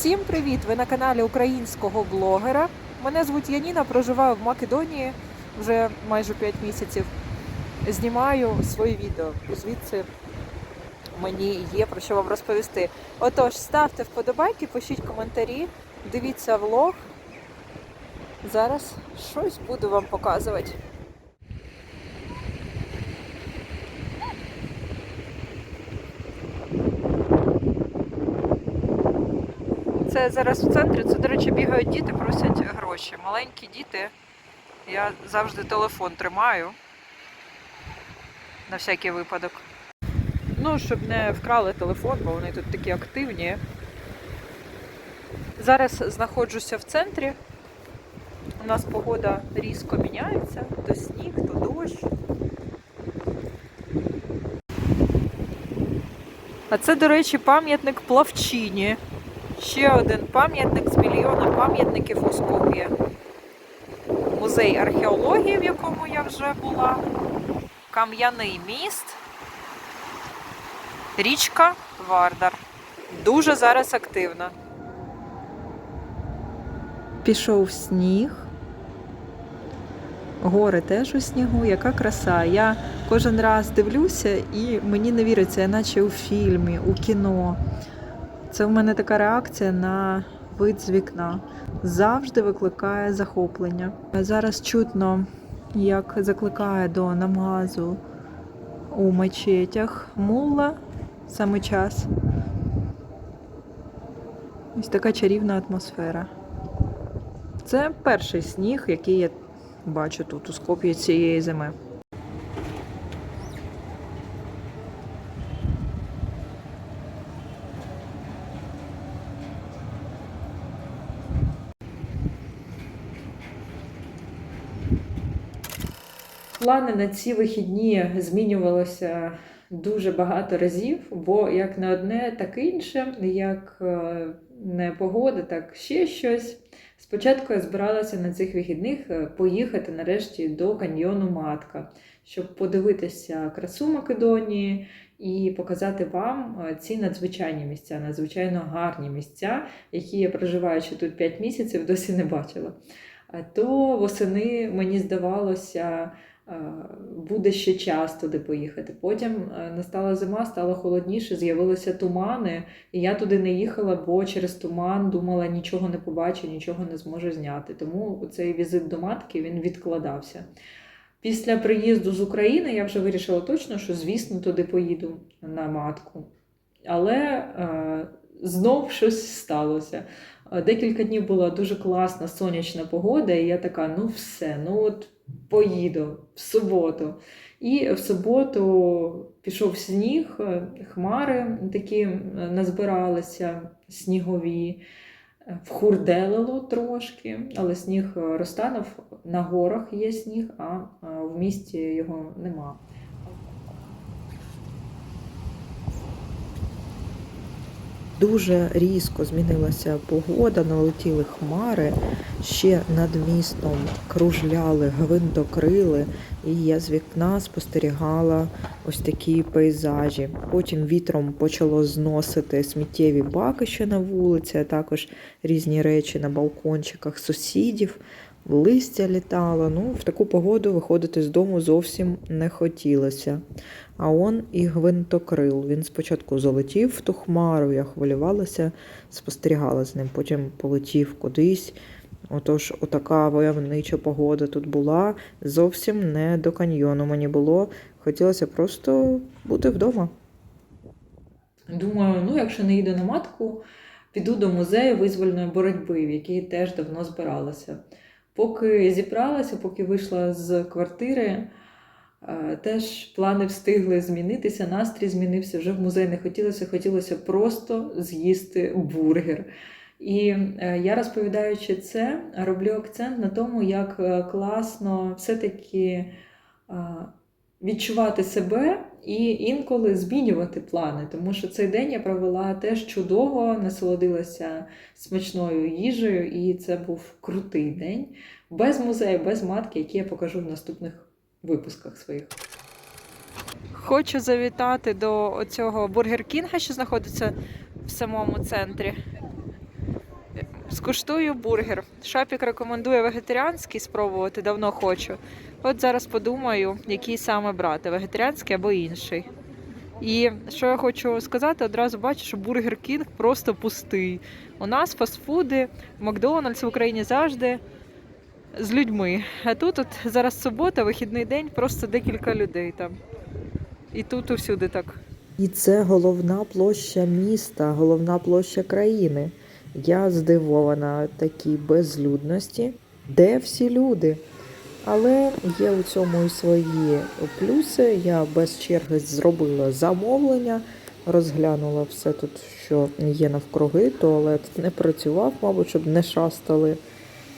Всім привіт! Ви на каналі українського блогера. Мене звуть Яніна, проживаю в Македонії вже майже 5 місяців. Знімаю свої відео. Звідси мені є про що вам розповісти. Отож, ставте вподобайки, пишіть коментарі, дивіться влог. Зараз щось буду вам показувати. Це зараз в центрі. Це, до речі, бігають діти, просять гроші. Маленькі діти. Я завжди телефон тримаю. На всякий випадок. Ну, щоб не вкрали телефон, бо вони тут такі активні. Зараз знаходжуся в центрі. У нас погода різко міняється, то сніг, то дощ. А це, до речі, пам'ятник плавчині. Ще один пам'ятник з мільйона пам'ятників у Скоп'ї. Музей археології, в якому я вже була. Кам'яний міст. Річка Вардар. Дуже зараз активна. Пішов сніг. Гори теж у снігу, яка краса. Я кожен раз дивлюся і мені не віриться, я наче у фільмі, у кіно. Це в мене така реакція на вид з вікна. Завжди викликає захоплення. Зараз чутно, як закликає до намазу у мечетях мулла саме час. Ось така чарівна атмосфера. Це перший сніг, який я бачу тут у Скоп'ї цієї зими. Плани на ці вихідні змінювалися дуже багато разів, бо як не одне, так і інше, як е, не погода, так ще щось. Спочатку я збиралася на цих вихідних е, поїхати нарешті до каньйону Матка, щоб подивитися красу Македонії і показати вам е, ці надзвичайні місця, надзвичайно гарні місця, які я проживаючи тут 5 місяців, досі не бачила. А То восени мені здавалося. Е, Буде ще час туди поїхати. Потім е, настала зима, стало холодніше, з'явилися тумани, і я туди не їхала, бо через туман думала, нічого не побачу, нічого не зможу зняти. Тому цей візит до матки він відкладався. Після приїзду з України я вже вирішила точно, що, звісно, туди поїду на матку. Але е, знов щось сталося. Е, Декілька днів була дуже класна сонячна погода, і я така: ну все, ну от поїду в суботу. І в суботу пішов сніг, хмари такі е, назбиралися снігові, е, вхурделило трошки, але сніг е, розтанув. На горах є сніг, а в місті його нема. Дуже різко змінилася погода, налетіли хмари, ще над містом кружляли гвинтокрили, і я з вікна спостерігала ось такі пейзажі. Потім вітром почало зносити сміттєві баки, що на вулиці, а також різні речі на балкончиках сусідів. Листя літало. Ну, в таку погоду виходити з дому зовсім не хотілося. А он і гвинтокрил. Він спочатку залетів в ту хмару, я хвилювалася, спостерігала з ним, потім полетів кудись. Отож, отака войовнича погода тут була. Зовсім не до каньйону мені було. Хотілося просто бути вдома. Думаю, ну якщо не їду на матку, піду до музею визвольної боротьби, в який теж давно збиралася. Поки зібралася, поки вийшла з квартири, е, теж плани встигли змінитися, настрій змінився, вже в музей не хотілося, хотілося просто з'їсти бургер. І е, я розповідаючи це, роблю акцент на тому, як е, класно все-таки відчувати себе і інколи змінювати плани. Тому що цей день я провела теж чудово, насолодилася смачною їжею, і це був крутий день без музею, без матки, які я покажу в наступних випусках своїх. Хочу завітати до цього бургер Кінга, що знаходиться в самому центрі. Скуштую бургер. Шапік рекомендує вегетаріанський спробувати, давно хочу. От зараз подумаю, який саме брати, вегетаріанський або інший. І що я хочу сказати, одразу бачу, що Бургер Кінг просто пустий. У нас фастфуди, Макдональдс в Україні завжди з людьми. А тут от зараз субота, вихідний день, просто декілька людей там. І тут усюди так. І це головна площа міста, головна площа країни. Я здивована такій безлюдності, де всі люди. Але є у цьому і свої плюси. Я без черги зробила замовлення, розглянула все тут, що є навкруги. Туалет не працював, мабуть, щоб не шастали.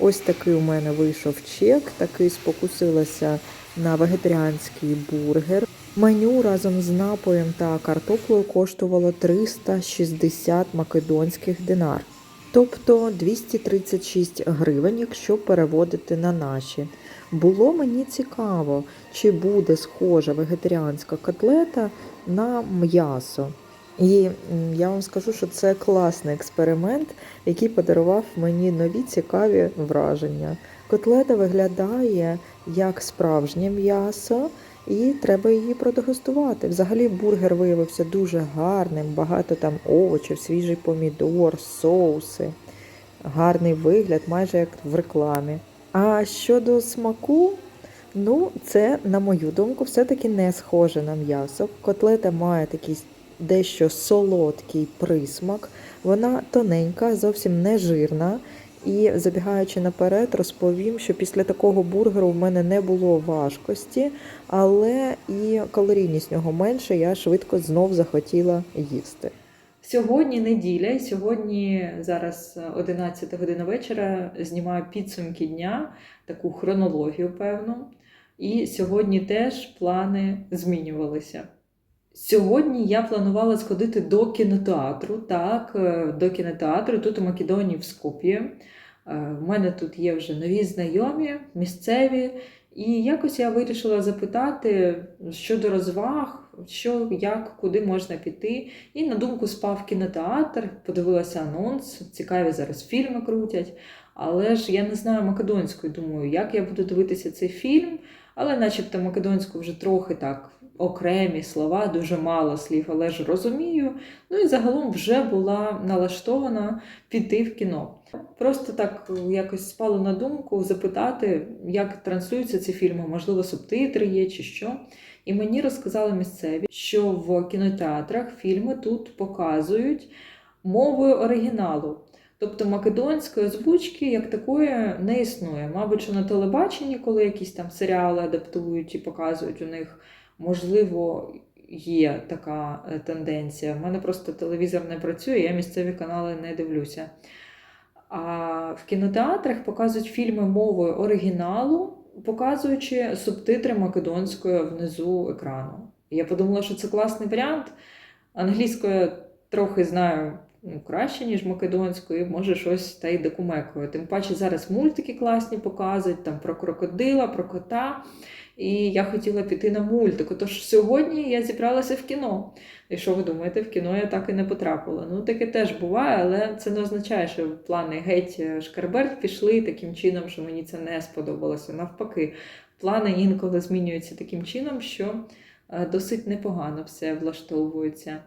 Ось такий у мене вийшов чек, такий спокусилася на вегетаріанський бургер. Меню разом з напоєм та картоплею коштувало 360 македонських динар, тобто 236 гривень, якщо переводити на наші. Було мені цікаво, чи буде схожа вегетаріанська котлета на м'ясо. І я вам скажу, що це класний експеримент, який подарував мені нові цікаві враження. Котлета виглядає як справжнє м'ясо, і треба її продегустувати. Взагалі бургер виявився дуже гарним, багато там овочів, свіжий помідор, соуси, гарний вигляд, майже як в рекламі. А щодо смаку, ну це, на мою думку, все-таки не схоже на м'ясо. Котлета має такий дещо солодкий присмак, вона тоненька, зовсім не жирна. І забігаючи наперед, розповім, що після такого бургеру в мене не було важкості, але і калорійність нього менше, я швидко знов захотіла їсти. Сьогодні неділя, сьогодні зараз 11 година вечора знімаю підсумки дня, таку хронологію певну. І сьогодні теж плани змінювалися. Сьогодні я планувала сходити до кінотеатру. Так, е, до кінотеатру тут у Македонії в Скоп'ї. Е, В мене тут є вже нові знайомі, місцеві. І якось я вирішила запитати щодо розваг, що, як, куди можна піти. І на думку спав кінотеатр, подивилася анонс, цікаві зараз фільми крутять. Але ж я не знаю македонської, думаю, як я буду дивитися цей фільм. Але, начебто, македонську вже трохи так окремі слова, дуже мало слів, але ж розумію. Ну і загалом вже була налаштована піти в кіно. Просто так якось спало на думку запитати, як транслюються ці фільми, можливо, субтитри є чи що. І мені розказали місцеві, що в кінотеатрах фільми тут показують мовою оригіналу. Тобто македонської озвучки як такої не існує. Мабуть, що на телебаченні, коли якісь там серіали адаптують і показують у них, можливо, є така е, тенденція. У мене просто телевізор не працює, я місцеві канали не дивлюся. А в кінотеатрах показують фільми мовою оригіналу, показуючи субтитри македонською внизу екрану. Я подумала, що це класний варіант. Англійською трохи знаю ну, краще, ніж македонською, може щось та й докумекою. Тим паче зараз мультики класні показують там про крокодила, про кота. І я хотіла піти на мультик. Тож сьогодні я зібралася в кіно. І що ви думаєте, в кіно я так і не потрапила. Ну, таке теж буває, але це не означає, що плани геть Шкарберт пішли таким чином, що мені це не сподобалося. Навпаки, плани інколи змінюються таким чином, що е, досить непогано все влаштовується.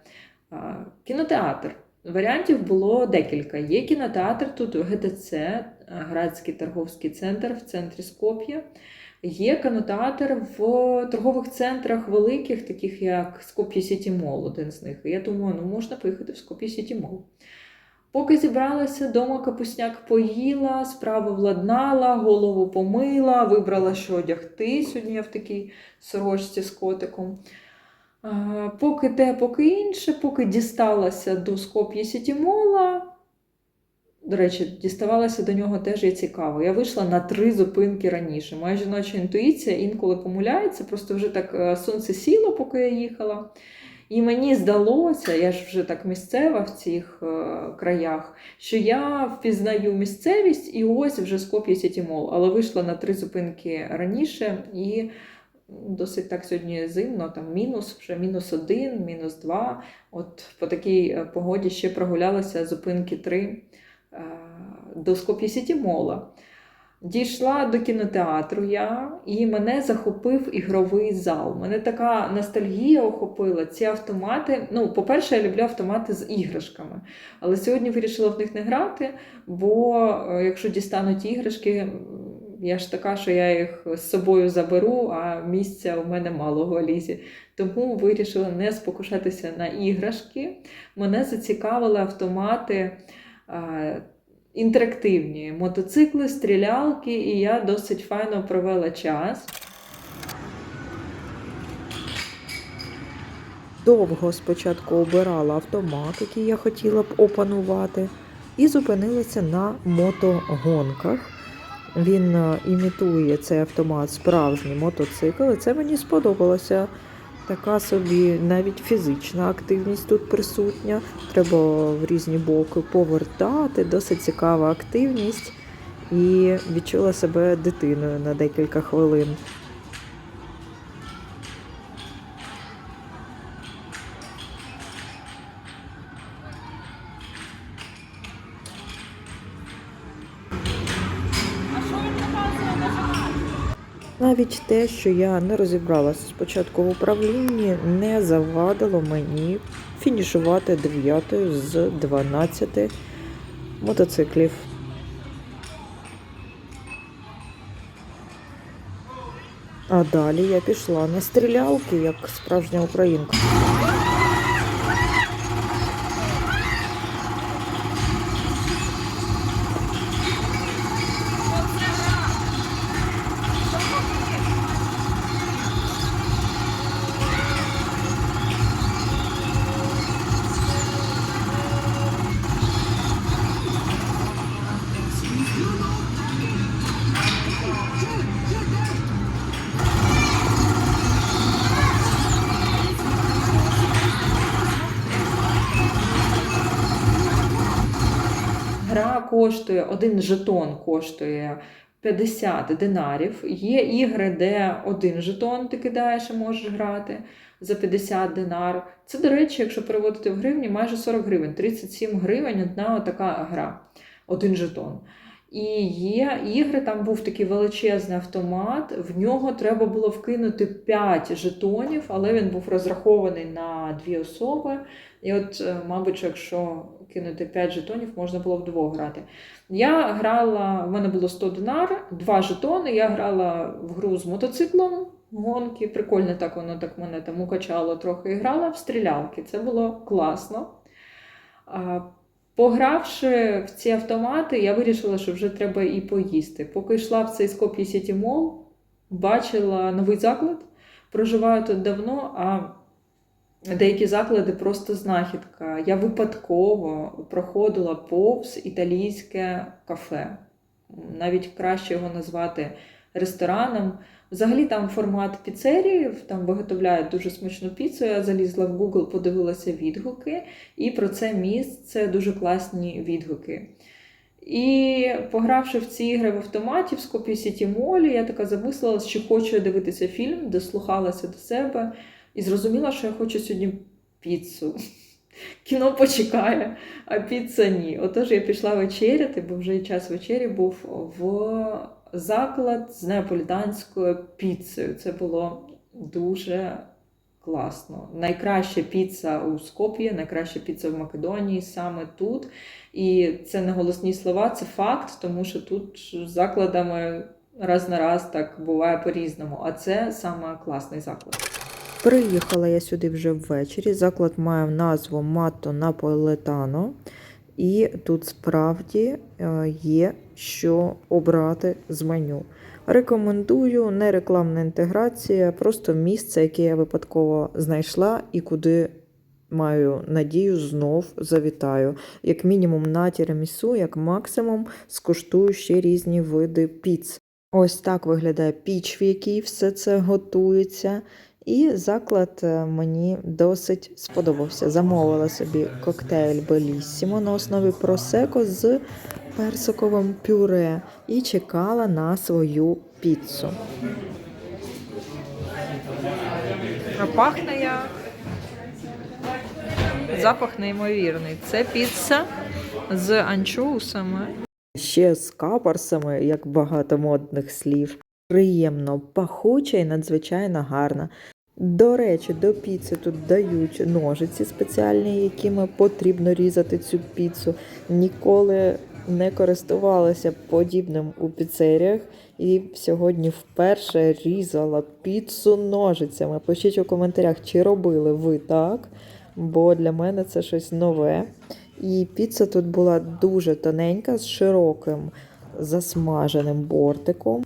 Кінотеатр. Варіантів було декілька. Є кінотеатр тут у ГТЦ, е, Градський торговський центр в центрі Скоп'я. Є кінотеатр в торгових центрах великих, таких як Скоп'я Сіті Мол, один з них. Я думаю, ну можна поїхати в Скоп'я Сіті Мол. Поки зібралася, дома капусняк поїла, справу владнала, голову помила, вибрала, що одягти. Сьогодні я в такій сорочці з котиком. Поки те, поки інше, поки дісталася до Скоп'я Сіті Мола. До речі, діставалася до нього теж є цікаво. Я вийшла на три зупинки раніше. Моя жіноча інтуїція інколи помиляється, просто вже так е, сонце сіло, поки я їхала. І мені здалося, я ж вже так місцева в цих е, краях, що я впізнаю місцевість і ось вже Скоп'я Сіті Мол. Але вийшла на три зупинки раніше і досить так сьогодні зимно, там мінус, вже мінус один, мінус два. От по такій е, погоді ще прогулялася зупинки три до Скоп'я Сіті Мола. Дійшла до кінотеатру я, і мене захопив ігровий зал. Мене така ностальгія охопила. Ці автомати. Ну, по-перше, я люблю автомати з іграшками. Але сьогодні вирішила в них не грати, бо е, якщо дістануть іграшки, я ж така, що я їх з собою заберу, а місця у мене мало в валізі. Тому вирішила не спокушатися на іграшки. Мене зацікавили автомати. Е, інтерактивні мотоцикли, стрілялки, і я досить файно провела час. Довго спочатку обирала автомат, який я хотіла б опанувати, і зупинилася на мотогонках. Він е, імітує цей автомат справжній мотоцикл, і це мені сподобалося. Така собі навіть фізична активність тут присутня. Треба в різні боки повертати, досить цікава активність. І відчула себе дитиною на декілька хвилин. Навіть те, що я не розібралася спочатку в управлінні, не завадило мені фінішувати 9 з 12 мотоциклів. А далі я пішла на стрілялки, як справжня українка. Коштує, один жетон коштує 50 динарів. Є ігри, де один жетон ти кидаєш і можеш грати за 50 динар. Це, до речі, якщо переводити в гривні, майже 40 гривень, 37 гривень одна така гра, один жетон. І є ігри, там був такий величезний автомат, в нього треба було вкинути 5 жетонів, але він був розрахований на дві особи. І от, е, мабуть, якщо кинути 5 жетонів, можна було вдвох грати. Я грала, в мене було 100 динар, 2 жетони. Я грала в гру з мотоциклом. Гонки, прикольно так воно так мене там укачало трохи і грала в стрілялки. Це було класно. Погравши в ці автомати, я вирішила, що вже треба і поїсти. Поки йшла в цей Скоп'я Сіті Мол, бачила новий заклад. Проживаю тут давно, а деякі заклади просто знахідка. Я випадково проходила повз італійське кафе. Навіть краще його назвати рестораном. Взагалі там формат піцерії, там виготовляють дуже смачну піцу. Я залізла в Google, подивилася відгуки, і про це місце дуже класні відгуки. І погравши в ці ігри в автоматі в Скопі Сіті Молі, я така замислилась, що хочу дивитися фільм, дослухалася до себе і зрозуміла, що я хочу сьогодні піцу. Кіно почекає, а піца ні. Отож я пішла вечеряти, бо вже час вечері був в заклад з неаполітанською піцею. Це було дуже класно. Найкраща піца у Скоп'ї, найкраща піца в Македонії саме тут. І це не голосні слова, це факт, тому що тут з закладами раз на раз так буває по-різному. А це саме класний заклад. Приїхала я сюди вже ввечері. Заклад має назву Матто Наполетано. І тут справді е, є що обрати з меню. Рекомендую не рекламна інтеграція, просто місце, яке я випадково знайшла і куди маю надію знов завітаю. Як мінімум на тірамісу, як максимум скуштую ще різні види піц. Ось так виглядає піч, в якій все це готується. І заклад е, мені досить сподобався. Замовила собі коктейль Беліссімо на основі просеко з персиковим пюре і чекала на свою піцу. Пахне як Запах неймовірний. Це піца з анчоусами. Ще з капарсами, як багато модних слів. Приємно, пахуча і надзвичайно гарна. До речі, до піци тут дають ножиці спеціальні, якими потрібно різати цю піцу. Ніколи не користувалася подібним у піцеріях і сьогодні вперше різала піцу ножицями. Пишіть у коментарях, чи робили ви так, бо для мене це щось нове. І піца тут була дуже тоненька, з широким засмаженим бортиком.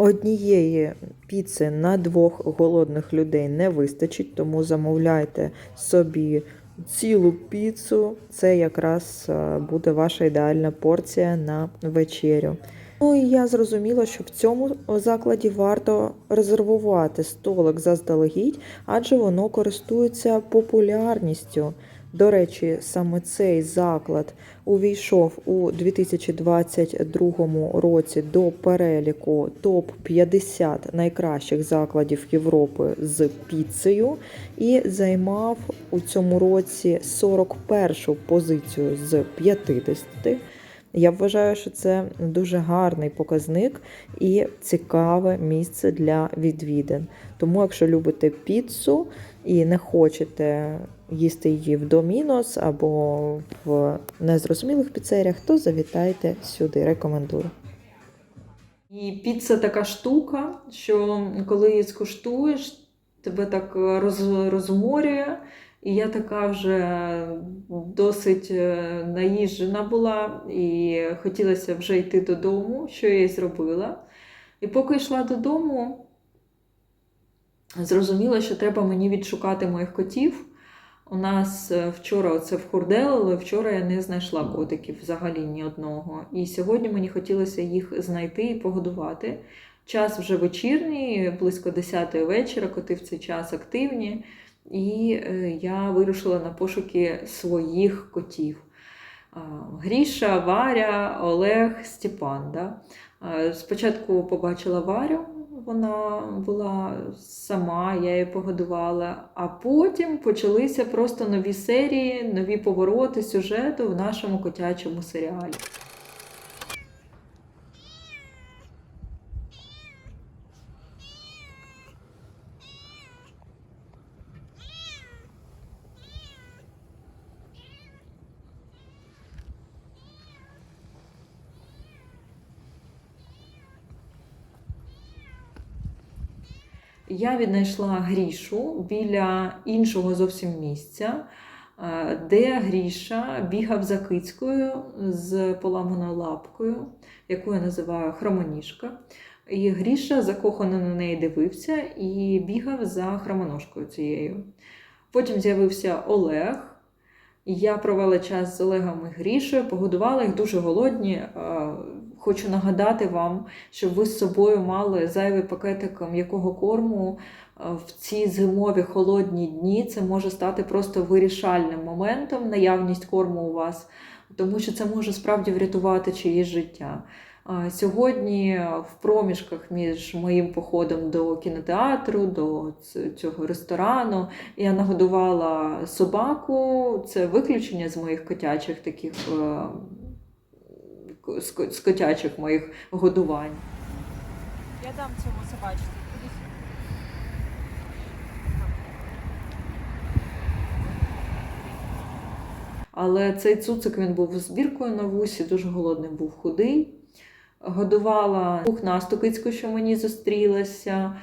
Однієї піци на двох голодних людей не вистачить, тому замовляйте собі цілу піцу. Це якраз е, буде ваша ідеальна порція на вечерю. Ну і я зрозуміла, що в цьому закладі варто резервувати столик заздалегідь, адже воно користується популярністю. До речі, саме цей заклад увійшов у 2022 році до переліку топ 50 найкращих закладів Європи з піцею і займав у цьому році 41 позицію з 50. Я вважаю, що це дуже гарний показник і цікаве місце для відвідин. Тому, якщо любите піцу і не хочете їсти її в домінос або в незрозумілих піцеріях, то завітайте сюди. Рекомендую. І піца така штука, що коли її скуштуєш, тебе так роз, розморює. І я така вже досить е, наїжджена була, і хотілося вже йти додому, що я і зробила. І поки йшла додому, зрозуміла, що треба мені відшукати моїх котів. У нас е, вчора це вхурделили, вчора я не знайшла котиків взагалі ні одного. І сьогодні мені хотілося їх знайти і погодувати. Час вже вечірній, близько 10 вечора, коти в цей час активні. І е, я вирушила на пошуки своїх котів. Гріша, Варя, Олег, Степан. Да? Спочатку побачила Варю, вона була сама, я її погодувала, а потім почалися просто нові серії, нові повороти сюжету в нашому котячому серіалі. Я віднайшла Грішу біля іншого зовсім місця, е, де Гріша бігав за кицькою з поламаною лапкою, яку я називаю хромоніжка. І Гріша закохано на неї дивився і бігав за хромоножкою цією. Потім з'явився Олег. Я провела час з Олегом і Грішою, погодувала їх дуже голодні. Хочу нагадати вам, щоб ви з собою мали зайвий пакетик м'якого корму е, в ці зимові холодні дні. Це може стати просто вирішальним моментом, наявність корму у вас, тому що це може справді врятувати чиєсь життя. Сьогодні в проміжках між моїм походом до кінотеатру, до цього ресторану я нагодувала собаку. Це виключення з моїх котячих таких е, з котячих моїх годувань. Я дам цьому собачці. Але цей цуцик він був з біркою на вусі, дуже голодний був худий. Годувала пухнасту кицьку, що мені зустрілася.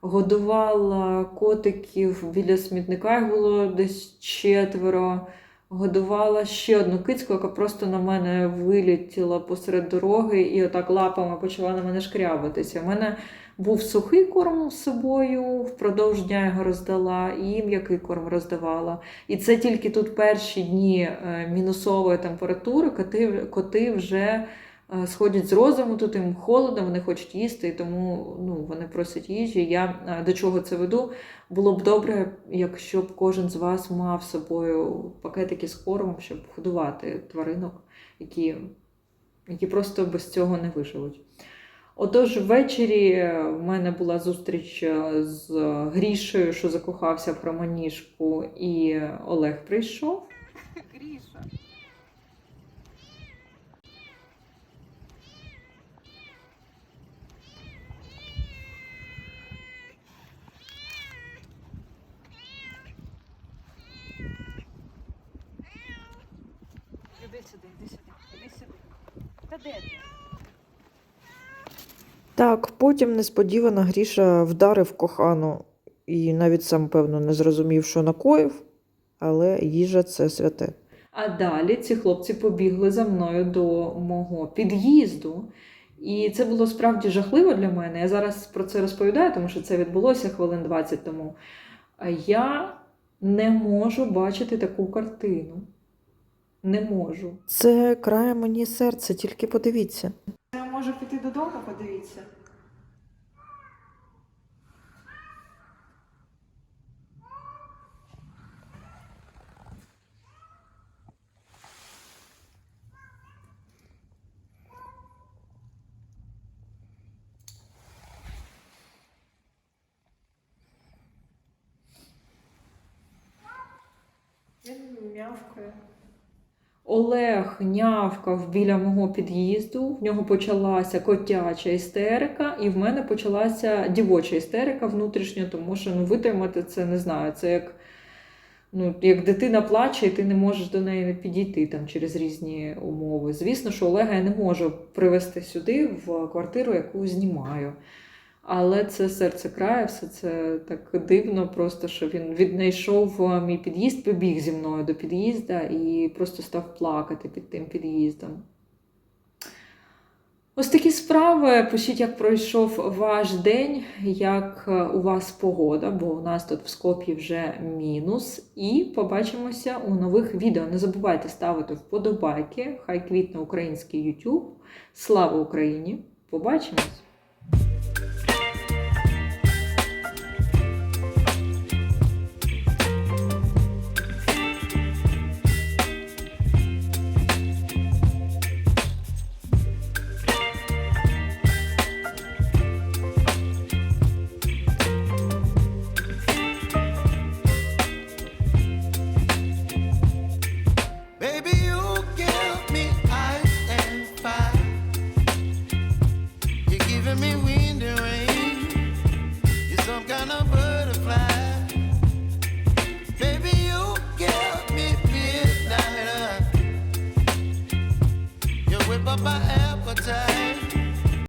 Годувала котиків біля смітника, їх було десь четверо. Годувала ще одну кицьку, яка просто на мене вилітіла посеред дороги і отак лапами почала на мене шкрябатися. У мене був сухий корм з собою, впродовж дня його роздала, і м'який корм роздавала. І це тільки тут перші дні е, мінусової температури, коти, коти вже сходять з розуму, тут їм холодно, вони хочуть їсти, і тому ну, вони просять їжі. Я е, до чого це веду? Було б добре, якщо б кожен з вас мав з собою пакетики з кормом, щоб годувати тваринок, які, які просто без цього не виживуть. Отож, ввечері е, в мене була зустріч е, з Грішею, що закохався в хромоніжку, і Олег прийшов. Гріша. Іди сюди, іди сюди, іди сюди. Та? Так, потім несподівано Гріша вдарив кохану і навіть сам, певно, не зрозумів, що накоїв, але їжа це святе. А далі ці хлопці побігли за мною до мого під'їзду. І це було справді жахливо для мене. Я зараз про це розповідаю, тому що це відбулося хвилин 20 тому. Я не можу бачити таку картину. Не можу. Це крає мені серце, тільки подивіться. Я можу піти додому, подивіться. Він м'явкає. Олег нявкав біля мого під'їзду, в нього почалася котяча істерика, і в мене почалася дівоча істерика внутрішня, тому що ну, витримати це не знаю. Це як, ну, як дитина плаче, і ти не можеш до неї підійти там, через різні умови. Звісно, що Олега я не можу привезти сюди, в квартиру, яку знімаю. Але це серце крає, все це так дивно, просто що він віднайшов е, мій під'їзд, побіг зі мною до під'їзда і просто став плакати під тим під'їздом. Ось такі справи. Пишіть, як пройшов ваш день, як е, у вас погода, бо у нас тут в Скоп'ї вже мінус. І побачимося у нових відео. Не забувайте ставити вподобайки. Хай квітне український YouTube. Слава Україні! Побачимось!